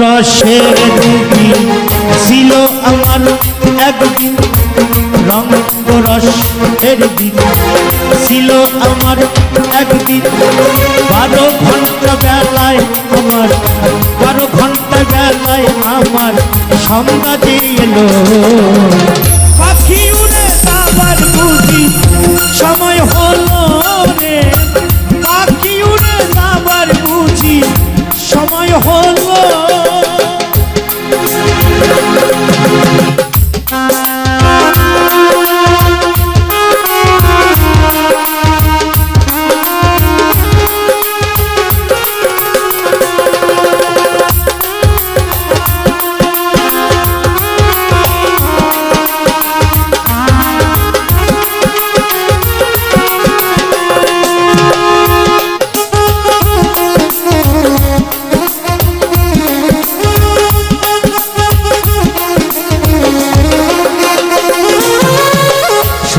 রসের দিন ছিল আমার একদিন। রঙ রসের দিন ছিল আমার একদিন। বারো ঘণ্টা বেলায় আমার, বারো ঘণ্টা বেলায় আমার দিয়ে এলো। পাখি oh you.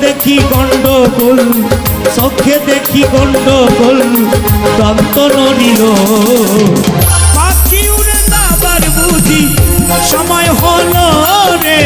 দেখি গন্ডগোল চোখে দেখি গন্ডগোল দন্ত নড়িল পাখি উড়ে বুঝি সময় হলো রে।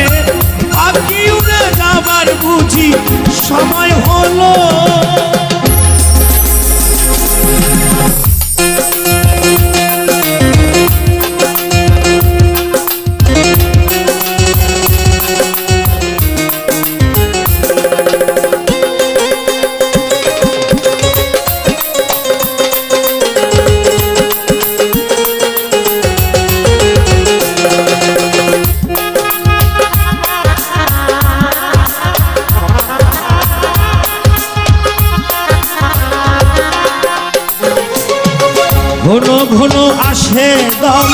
ঘন ঘন আসে দম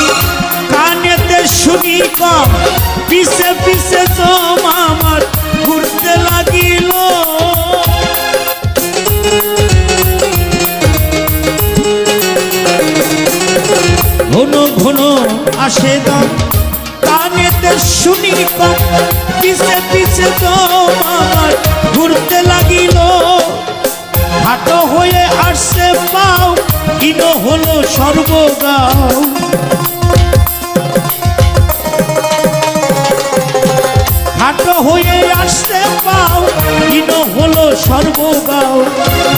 কানেতে শুনি কম, পিছে পিছে জম আমার ঘুরতে লাগিল। ঘন ঘন আসে দম কানেতে শুনি কম, পিছে পিছে জম আমার ঘুরতে লাগিল। হাটো হয়ে আসছে পাও ইনো হলো সর্বগাও। হাটো হয়ে আসছে পাও, ইনো হলো সর্বগাও।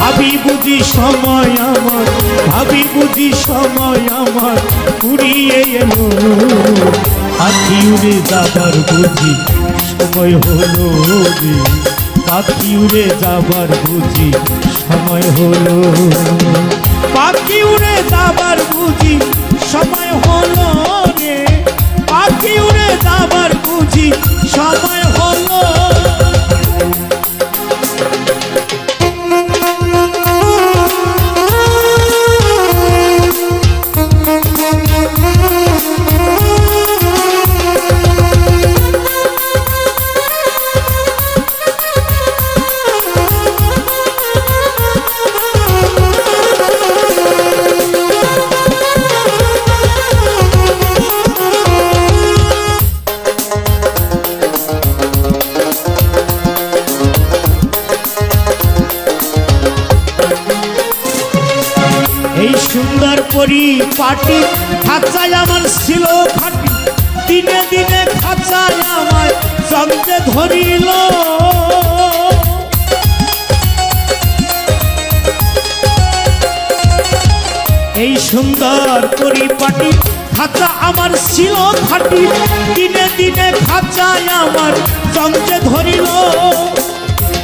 ভাবি বুঝি সময় আমার, ভাবি বুঝি সময় আমার ফুরিয়ে এলো। পাখি উড়ে যাবার বুঝি, সময় হলো রে পাখি উড়ে যাবার বুঝি, সময় হলো। পাখি উড়ে যাবার বুঝি, সময় হলো রে পাখি উড়ে যাবার সুন্দর পরিপাটি খাঁচায় আমার ছিল খাটি। দিনে দিনে খাঁচায় আমার চন্দ্রে ধরিল। এই সুন্দর পরিপাটি খাঁচা আমার ছিল খাটি। দিনে দিনে খাঁচায় আমার চন্দ্রে ধরিল।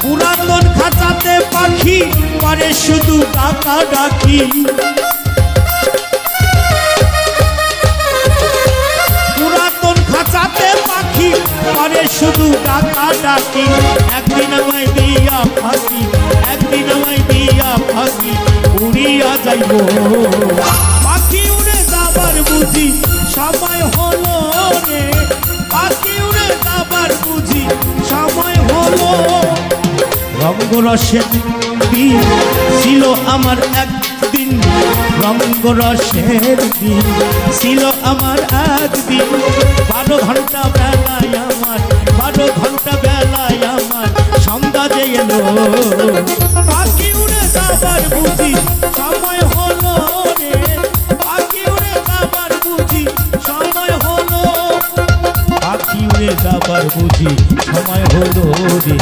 পুরাতন খাঁচাতে পাখি পারে শুধু ডাকা ডাকি। ডাকা, একদিন আমায় দিয়া ফাঁকি, একদিন আমায় দিয়া ফাঁকি, উড়িয়া যাইব। পাখি উড়ে যাবার বুঝি সময় হলো রে পাখি উড়ে যাবার বুঝি সময় হলো রঙ্গরসের ছিল আমার একদিন। রঙ্গরসের দিন ছিল আমার একদিন। যাবার বুঝি, সময় হলো রে।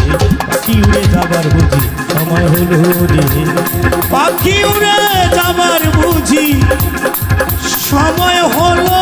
পাখি উড়ে যাবার বুঝি, সময় হলো রে। পাখি উড়ে যাবার বুঝি, সময় হলো